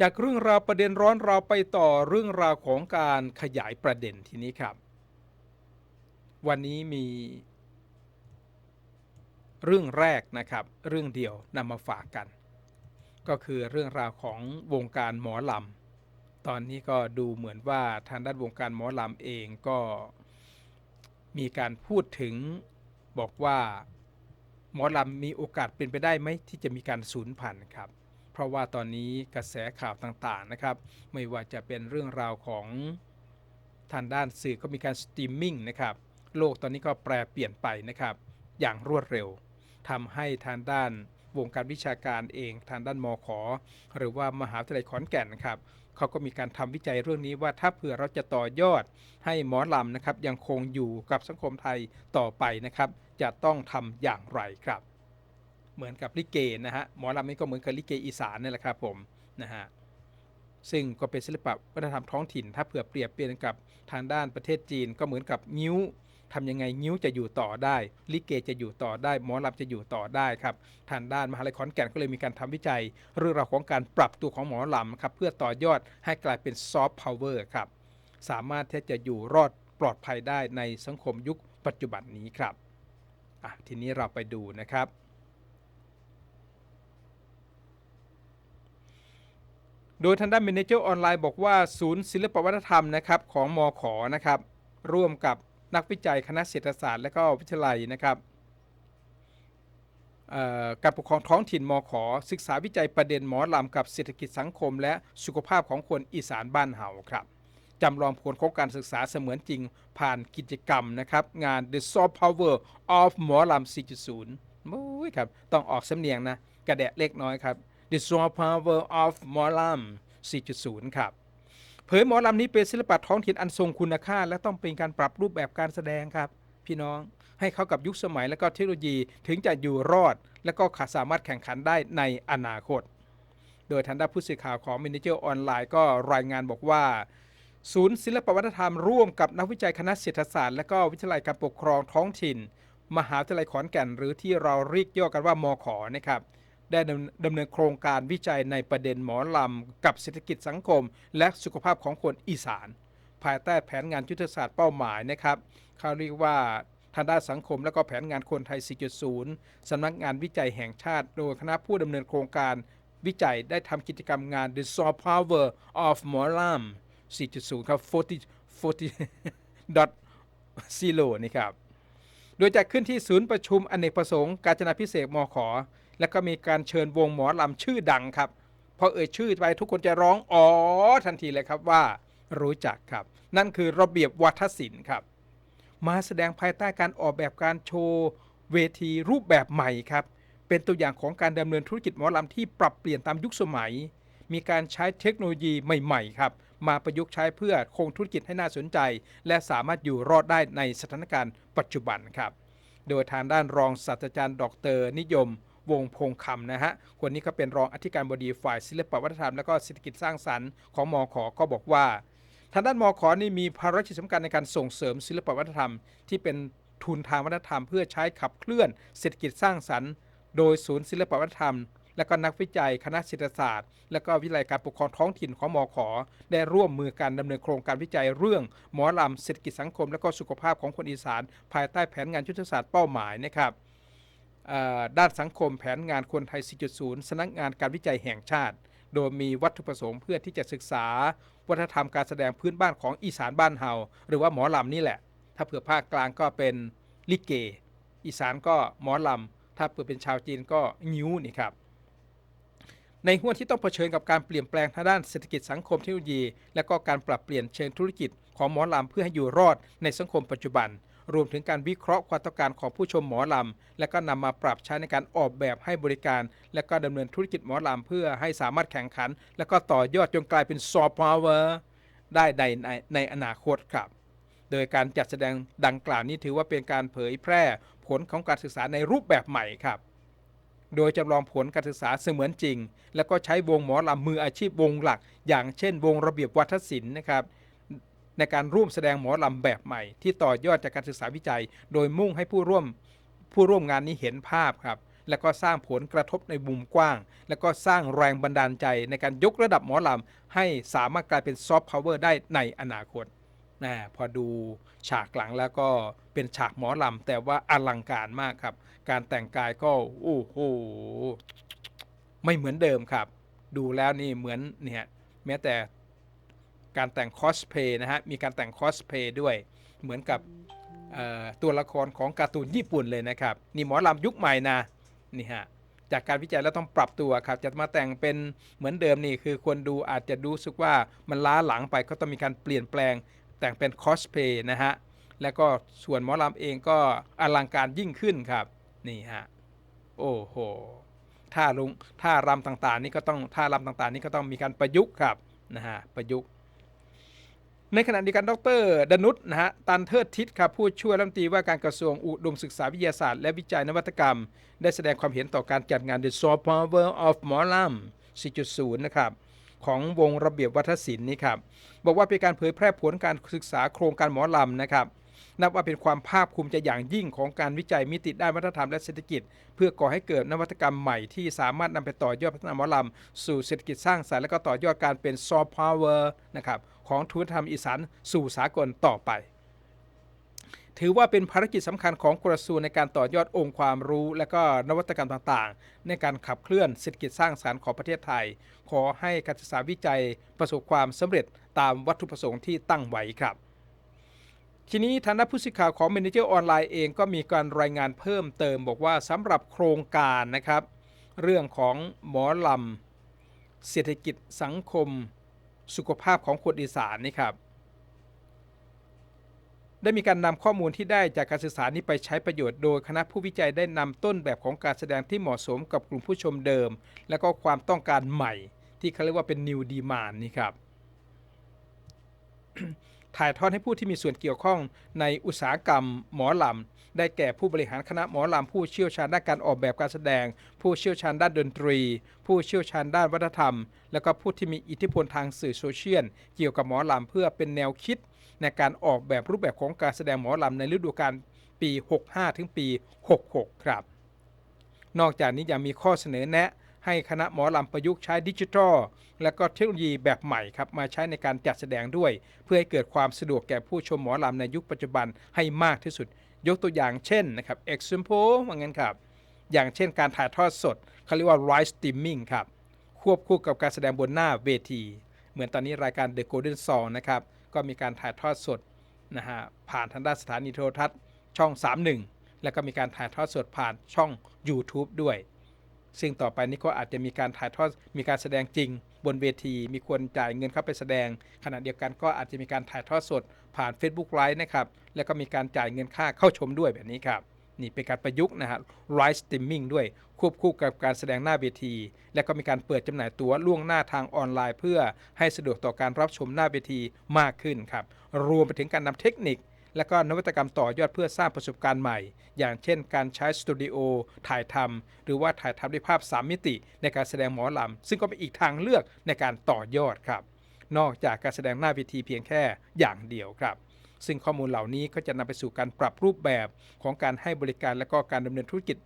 จากเรื่องราวประเด็นร้อนเราไปต่อเรื่องราวของการขยายประเด็นทีนี้ครับ วันนี้มี เรื่องแรกนะครับ เรื่องเดียวนำมาฝากกัน ก็คือเรื่องราวของวงการหมอลำตอนนี้ก็ดูเหมือนว่าทางด้านวงการหมอลำเองก็มีการพูดถึงบอกว่า หมอลำมีโอกาสเป็นไปได้ไหมที่จะมีการสูญพันธุ์ครับ เพราะว่าตอนนี้กระแสข่าวต่างๆนะครับ ไม่ว่าจะเป็นเรื่องราวของทางด้านสื่อก็มีการสตรีมมิ่งนะครับ โลกตอนนี้ก็แปรเปลี่ยนไปนะครับ อย่างรวดเร็วทำให้ทางด้านวงการวิชาการเองทางด้านมขหรือว่ามหาวิทยาลัยขอนแก่นนะครับเขาก็มีการทำวิจัยเรื่องนี้ว่าถ้าเผื่อเราจะต่อยอดให้หมอลำนะครับยังคงอยู่กับสังคมไทยต่อไปนะครับ จะต้องทำอย่างไรครับ เหมือนกับลิเกนะฮะหมอลำนี่ก็เหมือนกับลิเกอีสานนี่แหละครับผมนะฮะซึ่งก็เป็นศิลปะวัฒนธรรมท้องถิ่น ถ้าเผื่อเปรียบเปรียนกับทางด้านประเทศจีน ก็เหมือนกับนิ้วทำยังไงนิ้วจะอยู่ต่อได้ ลิเกจะอยู่ต่อได้ หมอลำจะอยู่ต่อได้ครับทางด้านมหาลัยขอนแก่นก็เลยมีการทำวิจัย เรื่องราวของการปรับตัวของหมอลำครับเพื่อต่อยอดให้กลายเป็นซอฟต์พาวเวอร์ครับสามารถที่จะอยู่รอดปลอดภัยได้ในสังคมยุคปัจจุบันนี้ครับทีนี้เราไปดูนะครับ โดยทางด้าน Manager ออนไลน์บอกว่าศูนย์ศิลปวัฒนธรรมนะครับของมอขอนะครับร่วมกับนักวิจัยคณะเศรษฐศาสตร์และก็วิทยาลัยนะครับการปกครองท้องถิ่นมอขอ ศึกษาวิจัยประเด็นหมอลำกับเศรษฐกิจสังคม และสุขภาพของคนอีสานบ้านเฮาครับจำลองผลของการศึกษาเสมือนจริงผ่านกิจกรรมนะครับงาน The Soft Power of หมอลำ 4.0มุ้ยครับต้องออกสำเนียงนะ กระแดะเล็กน้อยครับ The Soft Power of หมอลำ4.0 ครับ เผยหมอลำนี้เป็นศิลปะท้องถิ่นอันทรงคุณค่า และต้องเป็นการปรับรูปแบบการแสดงครับ พี่น้องให้เข้ากับยุคสมัยและก็เทคโนโลยีถึงจะอยู่รอด และก็สามารถแข่งขันได้ในอนาคต โดยทางด้านผู้สื่อข่าวของมินิเจอร์ออนไลน์ก็รายงานบอกว่าศูนย์ศิลปวัฒนธรรมร่วมกับนักวิจัยคณะเศรษฐศาสตร์และก็วิทยาลัยการปกครองท้องถิ่น มหาวิทยาลัยขอนแก่น หรือที่เราเรียกย่อกันว่ามขนะครับ ได้ดำเนินโครงการวิจัยในประเด็นหมอลำ กับเศรษฐกิจสังคม และสุขภาพของคนอีสาน ภายใต้แผนงานยุทธศาสตร์เป้าหมายนะครับเขาเรียกว่าทางด้านสังคมและก็แผนงานคนไทย 4.0 สำนักงานวิจัยแห่งชาติ โดยคณะผู้ดำเนินโครงการวิจัยได้ทำกิจกรรมงาน The Soft Power of หมอลำ4.0 ครับ 40 40 dot zero นี่ครับ โดยจัดขึ้นที่ศูนย์ประชุมอเนกประสงค์ กาญจนาพิเศษมข และก็มีการเชิญวงหมอลำชื่อดังครับพอเอ่ยชื่อไปทุกคนจะร้องอ๋อทันทีเลยครับว่า รู้จักครับ นั่นคือระเบียบวัฒนศิลป์ครับ มาแสดงภายใต้การออกแบบการโชว์เวทีรูปแบบใหม่ครับเป็นตัวอย่างของการดำเนินธุรกิจหมอลำที่ปรับเปลี่ยนตามยุคสมัย มีการใช้เทคโนโลยีใหม่ๆครับมาประยุกต์ใช้เพื่อคงธุรกิจให้น่าสนใจ และสามารถอยู่รอดได้ในสถานการณ์ปัจจุบันครับ โดยทางด้านรองศาสตราจารย์ ดร นิยม วงพงคำนะฮะคนนี้เขาเป็นรองอธิการบดีฝ่ายศิลปวัฒนธรรมและก็เศรษฐกิจสร้างสรรค์ของมอขอก็บอกว่า ทางด้านมอขอนี่มีภารกิจสำคัญในการส่งเสริมศิลปวัฒนธรรม ที่เป็นทุนทางวัฒนธรรม เพื่อใช้ขับเคลื่อนเศรษฐกิจสร้างสรรค์ โดยศูนย์ศิลปวัฒนธรรมและก็นักวิจัยคณะเศรษฐศาสตร์ และก็วิทยาลัยการปกครองท้องถิ่นของมอขอ ได้ร่วมมือการดำเนินโครงการวิจัยเรื่อง หมอลำเศรษฐกิจสังคม และก็สุขภาพของคนอีสาน ภายใต้แผนงานยุทธศาสตร์เป้าหมายนะครับ ด้านสังคมแผนงานคนไทย 4.0 สำนักงานการวิจัยแห่งชาติ โดยมีวัตถุประสงค์เพื่อที่จะศึกษา วัฒนธรรมการแสดงพื้นบ้านของอีสานบ้านเฮาหรือว่าหมอลำนี่แหละ ถ้าเผื่อภาคกลางก็เป็นลิเก อีสานก็หมอลำ ถ้าเผื่อเป็นชาวจีนก็งิ้วนี่ครับ ในห้วงที่ต้องเผชิญกับการเปลี่ยนแปลงทางด้านเศรษฐกิจสังคมเทคโนโลยี และก็การปรับเปลี่ยนเชิงธุรกิจของหมอลำเพื่อให้อยู่รอดในสังคมปัจจุบัน รวมถึงการวิเคราะห์ความต้องการของผู้ชมหมอลำ และก็นำมาปรับใช้ในการออกแบบให้บริการ และก็ดำเนินธุรกิจหมอลำ เพื่อให้สามารถแข่งขัน และก็ต่อยอดจนกลายเป็นซอฟต์พาวเวอร์ได้ในในในอนาคตครับ โดยการจัดแสดงดังกล่าวนี้ถือว่าเป็นการเผยแพร่ผลของการศึกษาในรูปแบบใหม่ครับโดยจำลองผลการศึกษาเสมือนจริง แล้วก็ใช้วงหมอลำมืออาชีพวงหลัก อย่างเช่นวงระเบียบวัฒนศิลป์นะครับ ในการร่วมแสดงหมอลำแบบใหม่ ที่ต่อยอดจากการศึกษาวิจัย โดยมุ่งให้ผู้ร่วมผู้ร่วมงานนี้เห็นภาพครับ แล้วก็สร้างผลกระทบในมุมกว้าง แล้วก็สร้างแรงบันดาลใจในการยกระดับหมอลำให้สามารถกลายเป็นซอฟต์พาวเวอร์ได้ในอนาคตนะพอดูฉากหลังแล้วก็เป็นฉากหมอลำแต่ว่าอลังการมากครับ การแต่งกายก็โอ้โหไม่เหมือนเดิมครับ ดูแล้วนี่เหมือนเนี่ยแม้แต่ การแต่งคอสเพย์นะฮะ มีการแต่งคอสเพย์ด้วย เหมือนกับตัวละครของการ์ตูนญี่ปุ่นเลยนะครับ นี่หมอลำยุคใหม่นะนี่ฮะจากการวิจัยแล้วต้องปรับตัวครับ จะมาแต่งเป็นเหมือนเดิมนี่คือคนดูอาจจะรู้สึกว่ามันล้าหลังไปก็ต้องมีการเปลี่ยนแปลงแต่งเป็นคอสเพย์นะฮะ แล้วก็ส่วนหมอลำเองก็อลังการยิ่งขึ้นครับ นี่ฮะ โอ้โหท่าลุงท่ารำต่างๆ นี่ก็ต้องท่ารำต่างๆ นี่ก็ต้องมีการประยุกต์ครับนะฮะประยุกต์ ในขณะเดียวกันดรดนุษนะฮะตันเทิดทิศครับผู้ช่วยรัฐมนตรีว่าการกระทรวงอุดมศึกษาวิทยาศาสตร์และวิจัยนวัตกรรม ได้แสดงความเห็นต่อการจัดงาน The Soft Power of หมอลำ4.0 นะครับของวงระเบียบวัฒนศิลป์นี่ครับบอกว่าเป็นการเผยแพร่ผลการศึกษาโครงการหมอลำนะครับนับว่าเป็นความภาคภูมิใจอย่างยิ่งของการวิจัยมิติด้านวัฒนธรรมและเศรษฐกิจ เพื่อก่อให้เกิดนวัตกรรมใหม่ที่สามารถนำไปต่อยอดพัฒนาหมอลำสู่เศรษฐกิจสร้างสรรค์และก็ต่อยอดการเป็นซอฟต์พาวเวอร์นะครับ ของทุนธรรมอีสานสู่สากลต่อไป ถือว่าเป็นภารกิจสำคัญของกระทรวงในการต่อยอดองค์ความรู้ และก็นวัตกรรมต่างๆ ในการขับเคลื่อนเศรษฐกิจสร้างสรรค์ของประเทศไทย ขอให้การศึกษาวิจัยประสบความสำเร็จตามวัตถุประสงค์ที่ตั้งไว้ครับทีนี้ทางด้านผู้สื่อข่าวของ Manager ออนไลน์เองก็มีการรายงานเพิ่มเติม บอกว่าสำหรับโครงการนะครับ เรื่องของหมอลำเศรษฐกิจสังคม สุขภาพของคนอีสานนี่ครับได้มีการนำข้อมูลที่ได้จากการศึกษานี้ไปใช้ประโยชน์โดยคณะผู้วิจัยได้นำต้นแบบของการแสดงที่เหมาะสมกับกลุ่มผู้ชมเดิม และก็ความต้องการใหม่ ที่เขาเรียกว่าเป็น new demand นี่ครับ ถ่ายทอดให้ผู้ที่มีส่วนเกี่ยวข้องในอุตสาหกรรมหมอลำ ได้แก่ผู้บริหารคณะหมอลำ ผู้เชี่ยวชาญด้านการออกแบบการแสดง ผู้เชี่ยวชาญด้านดนตรี ผู้เชี่ยวชาญด้านวัฒนธรรม และก็ผู้ที่มีอิทธิพลทางสื่อโซเชียลเกี่ยวกับหมอลำเพื่อเป็นแนวคิด ในการออกแบบรูปแบบของการแสดงหมอลำในฤดูกาลปี 65 ถึงปี 66 ครับ นอกจากนี้ยังมีข้อเสนอแนะ ให้คณะหมอลำประยุกต์ใช้ดิจิทัล และก็เทคโนโลยีแบบใหม่ครับมาใช้ในการจัดแสดงด้วย เพื่อให้เกิดความสะดวกแก่ผู้ชมหมอลำในยุคปัจจุบันให้มากที่สุด ยกตัวอย่างเช่นนะครับ example ว่างั้นครับ อย่างเช่นการถ่ายทอดสดเขาเรียกว่า live streaming ครับควบคู่กับการแสดงบนหน้าเวที เหมือนตอนนี้รายการ The Golden Song นะครับก็มีการถ่ายทอดสดนะฮะผ่านทางด้านสถานีโทรทัศน์ช่อง 31 แล้วก็มีการถ่ายทอดสดผ่านช่อง YouTube ด้วย ซึ่งต่อไปนี้ก็อาจจะมีการถ่ายทอดมีการแสดงจริง บนเวที มีคนจ่ายเงินเข้าไปแสดง ขณะเดียวกันก็อาจจะมีการถ่ายทอดสด ผ่าน Facebook Live นะครับ แล้วก็มีการจ่ายเงินค่าเข้าชมด้วยแบบนี้ครับ นี่เป็นการประยุกต์นะฮะ Live Streaming ด้วย ควบคู่กับการแสดงหน้าเวที และก็มีการเปิดจำหน่ายตั๋วล่วงหน้าทางออนไลน์ เพื่อให้สะดวกต่อการรับชมหน้าเวทีมากขึ้นครับ รวมไปถึงการนำเทคนิค และก็นวัตกรรมต่อยอดเพื่อสร้างประสบการณ์ใหม่ อย่างเช่นการใช้สตูดิโอถ่ายทำหรือว่าถ่ายทำด้วยภาพ 3 มิติ ในการแสดงหมอลำ ซึ่งก็เป็นอีกทางเลือกในการต่อยอดครับ นอกจากการแสดงหน้าเวทีเพียงแค่อย่างเดียวครับซึ่งข้อมูลเหล่านี้ก็จะนำไปสู่การปรับรูปแบบของการให้บริการและก็การดำเนินธุรกิจ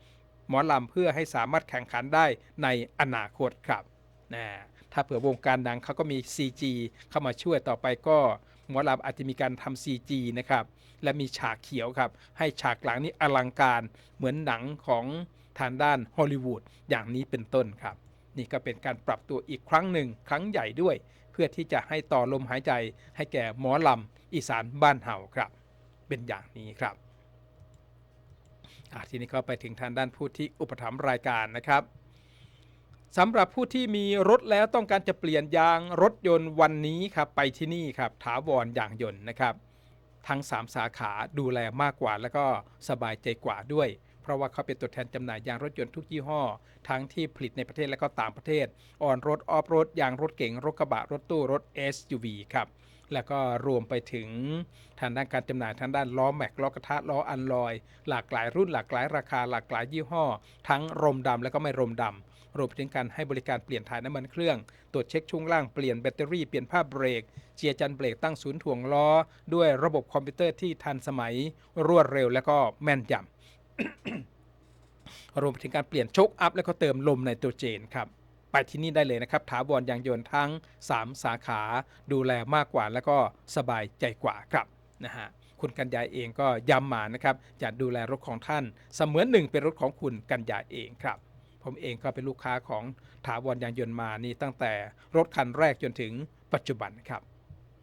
หมอลำเพื่อให้สามารถแข่งขันได้ในอนาคตครับนะถ้าเผื่อวงการดังเขาก็มี CG เข้ามาช่วยต่อไปก็ หมอลำอาจจะมีการทำ CG นะครับ และมีฉากเขียวครับ ให้ฉากหลังนี้อลังการเหมือนหนังของทางด้านฮอลลีวูดอย่างนี้เป็นต้นครับ นี่ก็เป็นการปรับตัวอีกครั้งหนึ่งครั้งใหญ่ด้วย เพื่อที่จะให้ต่อลมหายใจให้แก่หมอลำอีสานบ้านเฮาครับ เป็นอย่างนี้ครับทีนี้ก็ไปถึงทางด้านผู้ที่อุปถัมภ์รายการนะครับสำหรับผู้ที่มีรถแล้วต้องการจะเปลี่ยนยางรถยนต์วันนี้ครับไปที่นี่ครับถาวรยางยนต์นะครับ ทั้ง 3 สาขาดูแลมากกว่า แล้วก็สบายใจกว่าด้วย เพราะว่าเขาเป็นตัวแทนจำหน่ายยางรถยนต์ทุกยี่ห้อ ทั้งที่ผลิตในประเทศและก็ต่างประเทศออนรถออฟรถยางรถเก๋งรถกระบะรถตู้รถ SUV ครับ แล้วก็รวมไปถึงทางด้านการจำหน่ายทางด้านล้อแม็กล้อกระทะล้ออันลอย หลากหลายรุ่นหลากหลายราคาหลากหลายยี่ห้อ ทั้งรมดำและก็ไม่รมดำรวมถึงการให้บริการเปลี่ยนถ่ายน้ำมันเครื่อง ตรวจเช็คช่วงล่างเปลี่ยนแบตเตอรี่เปลี่ยนผ้าเบรก เจียจันเบรกตั้งศูนย์ถ่วงล้อ ด้วยระบบคอมพิวเตอร์ที่ทันสมัย รวดเร็วและก็แม่นยำรวมถึงการเปลี่ยนโชคอัพแล้วก็เติมลมไนโตรเจนครับ ไปที่นี่ได้เลยนะครับถาวรยางยนต์ทั้ง 3 สาขาดูแลมากกว่า แล้วก็สบายใจกว่าครับนะฮะคุณกัญญาเองก็ย้ำมานะครับจะดูแลรถของท่าน เสมือนหนึ่งเป็นรถของคุณกัญญาเองครับ ผมเองก็เป็นลูกค้าของถาวรยางยนต์มานี่ตั้งแต่รถคันแรกจนถึงปัจจุบันครับ